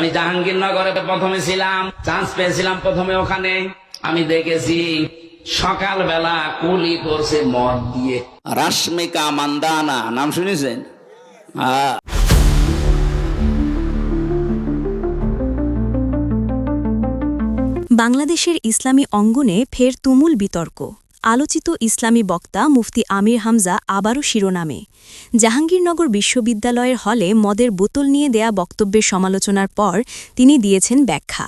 আমি জাহাঙ্গীরনগরে প্রথমে ছিলাম চান্স পেয়েছিলাম প্রথমে ওখানে। আমি দেখেছি সকালবেলা কুলি করছে মদ দিয়ে। রাশ্মিকা মান্দানা নাম শুনেছেন? হ্যাঁ। বাংলাদেশের ইসলামী অঙ্গনে ফের তুমুল বিতর্ক। আলোচিত ইসলামী বক্তা মুফতি আমির হামজা আবারও শিরোনামে। জাহাঙ্গীরনগর বিশ্ববিদ্যালয়ের হলে মদের বোতল নিয়ে দেয়া বক্তব্যের সমালোচনার পর তিনি দিয়েছেন ব্যাখ্যা।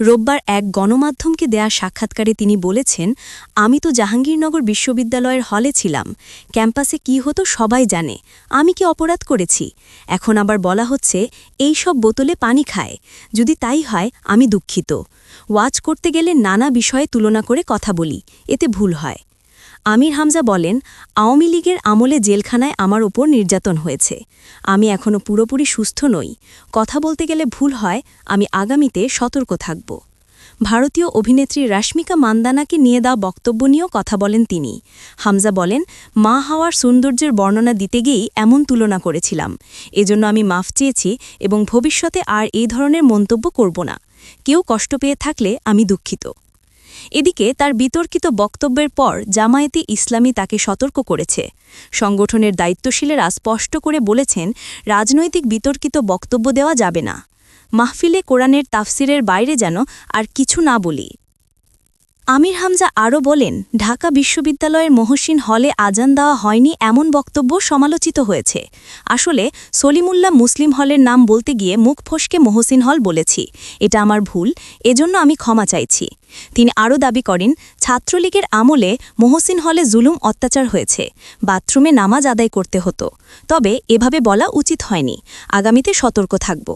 রোববার এক গণমাধ্যমকে দেয়া সাক্ষাৎকারে তিনি বলেছেন, আমি তো জাহাঙ্গীরনগর বিশ্ববিদ্যালয়ের হলে ছিলাম। ক্যাম্পাসে কি হতো সবাই জানে। আমি কি অপরাধ করেছি? এখন আবার বলা হচ্ছে, এই সব বোতলে পানি খায়। যদি তাই হয়, আমি দুঃখিত। ওয়াচ করতে গেলে নানা বিষয়ে তুলনা করে কথা বলি। এতে ভুল হয়। আমির হামজা বলেন, আওয়ামী লীগের আমলে জেলখানায় আমার ওপর নির্যাতন হয়েছে। আমি এখনও পুরোপুরি সুস্থ নই। কথা বলতে গেলে ভুল হয়, আমি আগামীতে সতর্ক থাকব। ভারতীয় অভিনেত্রী রাশ্মিকা মান্দানাকে নিয়ে দেওয়া বক্তব্য নিয়েও কথা বলেন তিনি। হামজা বলেন, মা হওয়ার সৌন্দর্যের বর্ণনা দিতে গিয়েই এমন তুলনা করেছিলাম। এজন্য আমি মাফ চেয়েছি এবং ভবিষ্যতে আর এই ধরনের মন্তব্য করব না। কেউ কষ্ট পেয়ে থাকলে আমি দুঃখিত। এদিকে তার বিতর্কিত বক্তব্যের পর জামায়াতে ইসলামী তাকে সতর্ক করেছে। সংগঠনের দায়িত্বশীলেরা স্পষ্ট করে বলেছেন, রাজনৈতিক বিতর্কিত বক্তব্য দেওয়া যাবে না। মাহফিলে কোরআনের তাফসিরের বাইরে যেন আর কিছু না বলি। আমির হামজা আরও বলেন, ঢাকা বিশ্ববিদ্যালয়ের মহসিন হলে আজান দেওয়া হয়নি এমন বক্তব্য সমালোচিত হয়েছে। আসলে, সলিমুল্লাহ মুসলিম হলের নাম বলতে গিয়ে মুখ ফসকে মহসিন হল বলেছি। এটা আমার ভুল, এজন্য আমি ক্ষমা চাইছি। তিনি আরও দাবি করেন, ছাত্রলীগের আমলে মহসিন হলে জুলুম অত্যাচার হয়েছে, বাথরুমে নামাজ আদায় করতে হতো। তবে এভাবে বলা উচিত হয়নি। আগামীতে সতর্ক থাকব।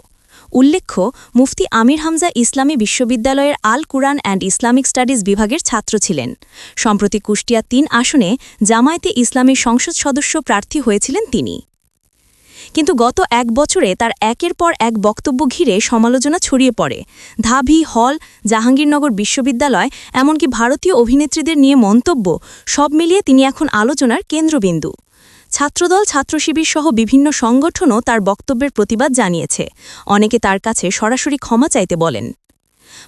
উল্লেখ্য, মুফতি আমির হামজা ইসলামী বিশ্ববিদ্যালয়ের Al Quran and Islamic studies বিভাগের ছাত্র ছিলেন। সম্প্রতি কুষ্টিয়া তিন আসনে জামায়াতে ইসলামীর সংসদ সদস্য প্রার্থী হয়েছিলেন তিনি। কিন্তু গত এক বছরে তার একের পর এক বক্তব্য ঘিরে সমালোচনা ছড়িয়ে পড়ে। ধাবি হল, জাহাঙ্গীরনগর বিশ্ববিদ্যালয়, এমনকি ভারতীয় অভিনেত্রীদের নিয়ে মন্তব্য, সব মিলিয়ে তিনি এখন আলোচনার কেন্দ্রবিন্দু। ছাত্রদল ছাত্রশিবির সহ বিভিন্ন সংগঠনও তার বক্তব্যের প্রতিবাদ জানিয়েছে। অনেকে তার কাছে সরাসরি ক্ষমা চাইতে বলেন।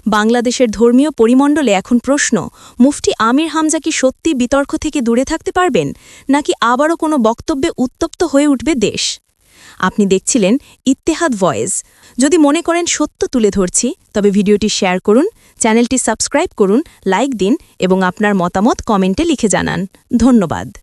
বাংলাদেশের ধর্মীয় পরিমণ্ডলে এখন প্রশ্ন, মুফতি আমির হামজা কি সত্যি বিতর্ক থেকে দূরে থাকতে পারবেন, নাকি আবারও কোনো বক্তব্যে উত্তপ্ত হয়ে উঠবে দেশ? আপনি দেখছিলেন ইত্তেহাদ ভয়েস। যদি মনে করেন সত্য তুলে ধরছি, তবে ভিডিওটি শেয়ার করুন, চ্যানেলটি সাবস্ক্রাইব করুন, লাইক দিন এবং আপনার মতামত কমেন্টে লিখে জানান। ধন্যবাদ।